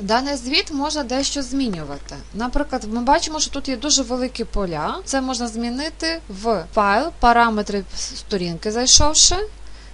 Даний звіт можна дещо змінювати. Наприклад, ми бачимо, що тут є дуже великі поля. Це можна змінити в файл, параметри сторінки зайшовши.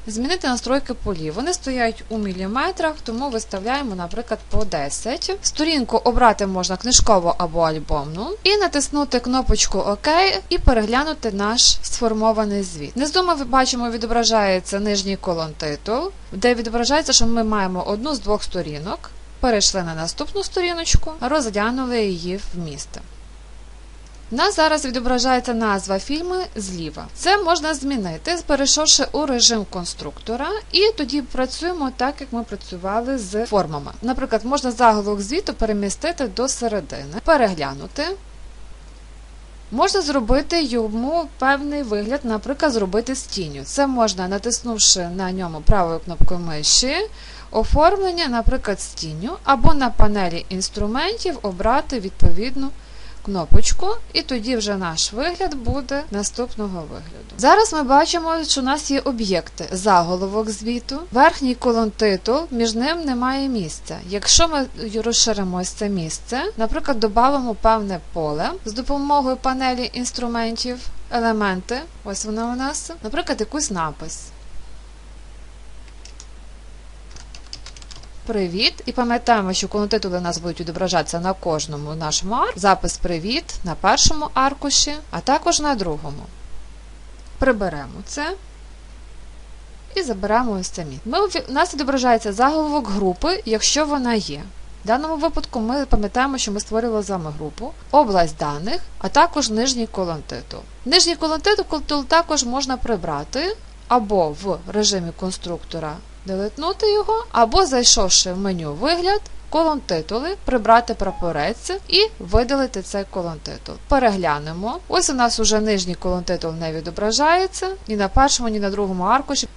Змінити настройки полів. Вони стоять у міліметрах, тому виставляємо, наприклад, по 10. Сторінку обрати можна книжкову або альбомну. І натиснути кнопочку ОК і переглянути наш сформований звіт. Внизу ми бачимо, відображається нижній колон титул, де відображається, що ми маємо одну з двох сторінок. Перейшли на наступну сторіночку, розглянули її вміст. У нас зараз відображається назва фільму зліва. Це можна змінити, перейшовши у режим конструктора, і тоді працюємо так, як ми працювали з формами. Наприклад, можна заголовок звіту перемістити до середини, переглянути. Можна зробити йому певний вигляд, наприклад, зробити з тінню. Це можна, натиснувши на ньому правою кнопкою миші, оформлення, наприклад, з або на панелі інструментів обрати відповідну кнопочку, і тоді вже наш вигляд буде наступного вигляду. Зараз ми бачимо, що у нас є об'єкти, заголовок звіту, верхній колон титул, між ним немає місця. Якщо ми розширимо ось це місце, наприклад, додамо певне поле з допомогою панелі інструментів, елементи, ось вона у нас, наприклад, якийсь напис. Привіт! І пам'ятаємо, що конотитули у нас будуть відображатися на кожному нашому арку. Запис Привіт на першому аркуші, а також на другому. Приберемо це і заберемо ось місце. Ми, у нас відображається заголовок групи, якщо вона є. В даному випадку ми пам'ятаємо, що ми створили з вами групу, область даних, а також нижній колон титул. Нижній колон титул також можна прибрати або в режимі конструктора делетнути його, або, зайшовши в меню Вигляд, колон титули, прибрати прапорець і видалити цей колон титул. Переглянемо. Ось у нас уже нижній колон титул не відображається ні на першому, ні на другому аркуші.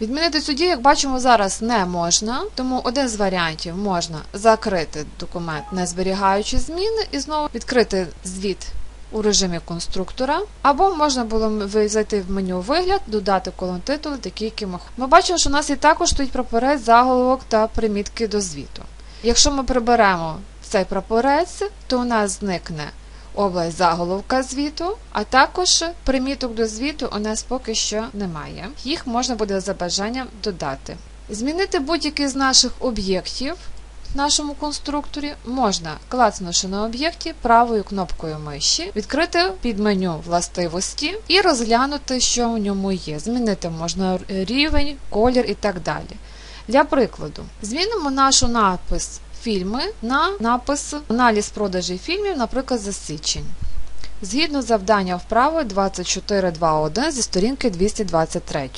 Відмінити цю дію, як бачимо, зараз не можна, тому один з варіантів можна закрити документ, не зберігаючи зміни, і знову відкрити звіт у режимі конструктора, або можна було зайти в меню Вигляд, додати колон титули, такі, які ми Ми бачимо, що у нас і також стоїть прапорець, заголовок та примітки до звіту. Якщо ми приберемо цей прапорець, то у нас зникне область заголовка звіту, а також приміток до звіту у нас поки що немає. Їх можна буде за бажанням додати. Змінити будь-який з наших об'єктів нашому конструкторі можна, клацнувши на об'єкті правою кнопкою миші, відкрити під меню властивості і розглянути, що в ньому є. Змінити можна рівень, колір і так далі. Для прикладу, змінимо нашу напис фільми на напис аналіз продажі фільмів, наприклад, за січень. Згідно завдання вправи 24.2.1 зі сторінки 223.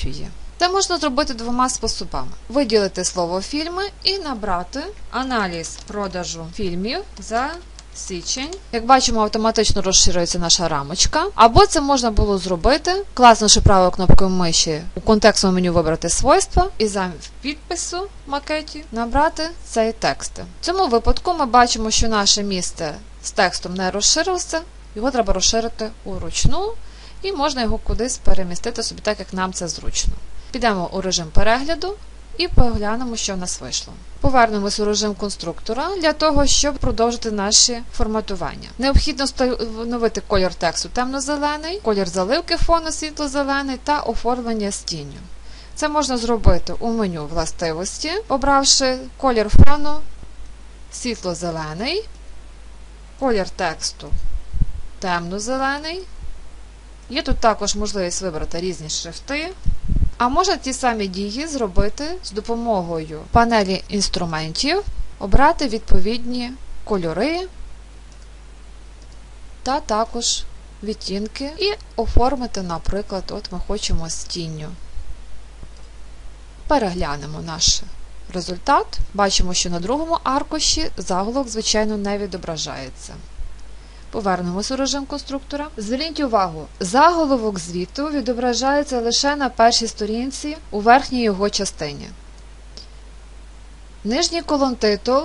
Це можна зробити двома способами: виділити слово фільми і набрати аналіз продажу фільмів за січень. Як бачимо, автоматично розширюється наша рамочка. Або це можна було зробити, класнувши правою кнопкою миші у контекстному меню вибрати свойства і замість підпису в макеті набрати цей текст. В цьому випадку ми бачимо, що наше місце з текстом не розширилося, його треба розширити уручну, і можна його кудись перемістити собі так, як нам це зручно. Підемо у режим перегляду і поглянемо, що в нас вийшло. Повернемось у режим конструктора для того, щоб продовжити наші форматування. Необхідно встановити колір тексту темно-зелений, колір заливки фону світло-зелений та оформлення з. Це можна зробити у меню властивості, обравши колір фону світло-зелений, колір тексту темно-зелений. Є тут також можливість вибрати різні шрифти. А можна ті самі дії зробити з допомогою панелі інструментів, обрати відповідні кольори та також відтінки і оформити, наприклад, от ми хочемо з тінню. Переглянемо наш результат. Бачимо, що на другому аркуші заголовок, звичайно, не відображається. Повернемось у режим конструктора. Зверніть увагу, заголовок звіту відображається лише на першій сторінці у верхній його частині. Нижній колон титул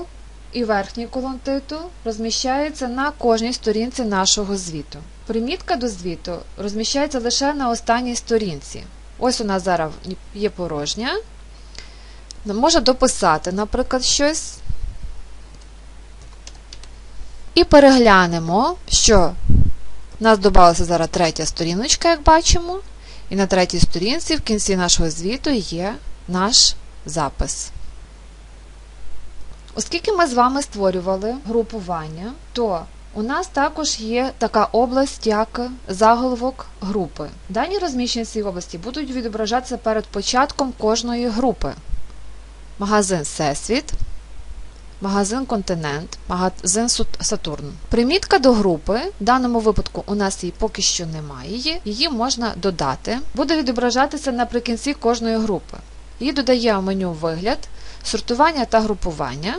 і верхній колон титул розміщаються на кожній сторінці нашого звіту. Примітка до звіту розміщається лише на останній сторінці. Ось у нас зараз є порожня. Може дописати, наприклад, щось. І переглянемо, що у нас додалася зараз третя сторіночка, як бачимо. І на третій сторінці в кінці нашого звіту є наш запис. Оскільки ми з вами створювали групування, то у нас також є така область, як заголовок групи. Дані розміщені в цій області будуть відображатися перед початком кожної групи. Магазин Всесвіт, магазин Континент, магазин Сатурн. Примітка до групи, в даному випадку у нас її поки що немає, її можна додати, буде відображатися наприкінці кожної групи. Її додає в меню Вигляд, сортування та групування.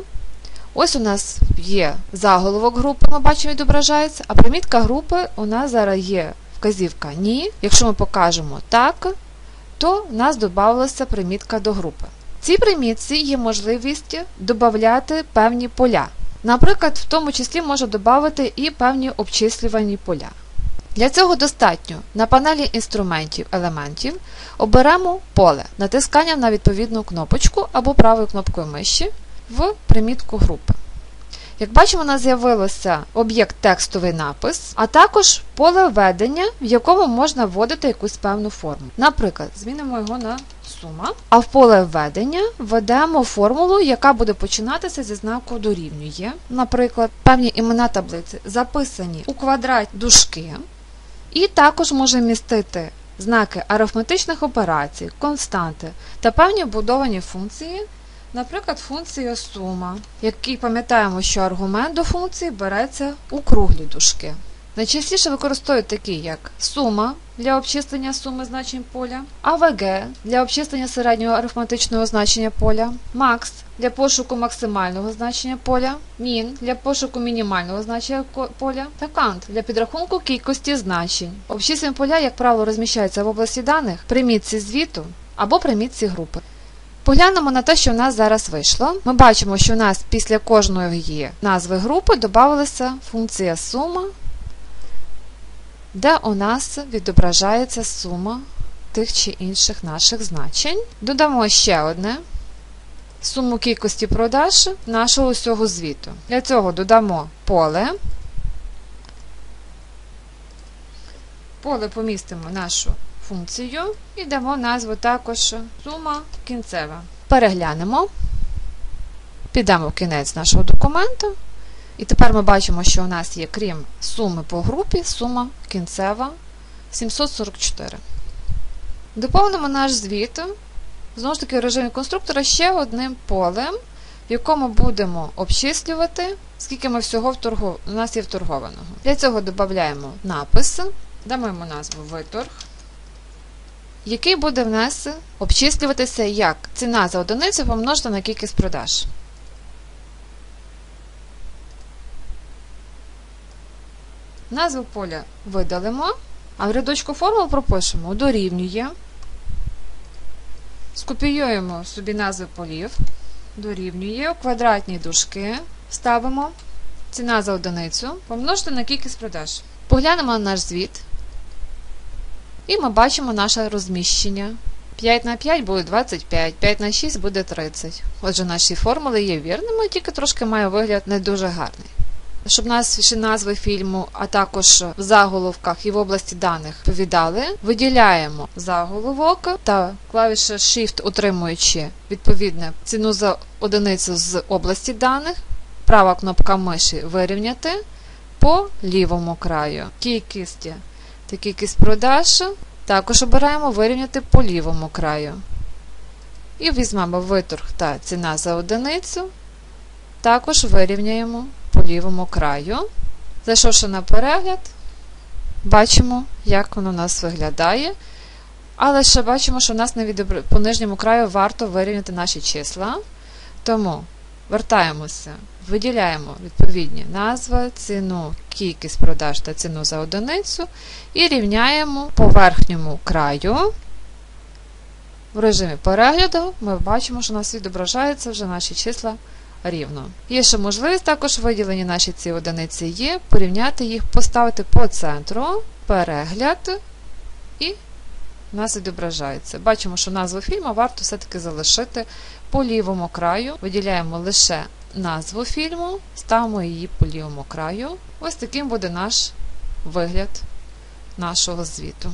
Ось у нас є заголовок групи, ми бачимо, відображається, а примітка групи у нас зараз є вказівка Ні. Якщо ми покажемо так, то в нас додавалася примітка до групи. Цій примітці є можливість додати певні поля. Наприклад, в тому числі можу додати і певні обчислювані поля. Для цього достатньо на панелі інструментів елементів оберемо поле натисканням на відповідну кнопочку або правою кнопкою миші в примітку групи. Як бачимо, у нас з'явився об'єкт текстовий напис, а також поле введення, в якому можна вводити якусь певну форму. Наприклад, змінимо його на сума, а в поле введення введемо формулу, яка буде починатися зі знаку дорівнює. Наприклад, певні імена таблиці записані у квадрат дужки, і також може містити знаки арифметичних операцій, константи та певні вбудовані функції. Наприклад, функція сума, який пам'ятаємо, що аргумент до функції береться у круглі дужки. Найчастіше використовують такі, як сума для обчислення суми значень поля, АВГ для обчислення середнього арифметичного значення поля, макс для пошуку максимального значення поля, мін для пошуку мінімального значення поля та кант для підрахунку кількості значень. Обчислення поля, як правило, розміщається в області даних, примітці звіту або примітці групи. Поглянемо на те, що в нас зараз вийшло. Ми бачимо, що у нас після кожної назви групи додавалася функція сума, де у нас відображається сума тих чи інших наших значень. Додамо ще одне суму кількості продаж нашого усього звіту. Для цього додамо поле. Поле помістимо нашу функцію і дамо назву також сума кінцева. Переглянемо, підемо в кінець нашого документу. І тепер ми бачимо, що у нас є, крім суми по групі, сума кінцева 744. Доповнимо наш звіт, знову ж таки, в режимі конструктора ще одним полем, в якому будемо обчислювати, скільки ми всього вторгу... у нас є вторгованого. Для цього додаємо напис, дамо йому назву виторг який буде в нас обчислюватися як ціна за одиницю помножена на кількість продаж. Назву поля видалимо, а в рядочку формул пропишемо дорівнює. Скопіюємо собі назви полів, дорівнює, квадратні дужки ставимо ціна за одиницю помножити на кількість продаж. Поглянемо на наш звіт. І ми бачимо наше розміщення. 5 на 5 буде 25, 5 на 6 буде 30. Отже, наші формули є вірними, тільки трошки має вигляд не дуже гарний. Щоб наші назви фільму, а також в заголовках і в області даних повідали, виділяємо заголовок та клавіша Shift, утримуючи відповідне ціну за одиницю з області даних, права кнопка миші вирівняти по лівому краю. Кількість та кількість продаж також обираємо вирівняти по лівому краю. І візьмемо виторг та ціна за одиницю. Також вирівняємо по лівому краю. Зайшовши на перегляд, бачимо, як воно у нас виглядає. Але ще бачимо, що у нас на відобр... по нижньому краю варто вирівняти наші числа. Тому вертаємося виділяємо відповідні назви, ціну, кількість продаж та ціну за одиницю і рівняємо по верхньому краю. В режимі перегляду ми бачимо, що у нас відображаються вже наші числа рівно. Є ще можливість також виділені наші ці одиниці є, порівняти їх, поставити по центру, перегляд, і у нас відображається. Бачимо, що назву фільму варто все-таки залишити по лівому краю, виділяємо лише назву фільму, ставимо її по лівому краю. Ось таким буде наш вигляд нашого звіту.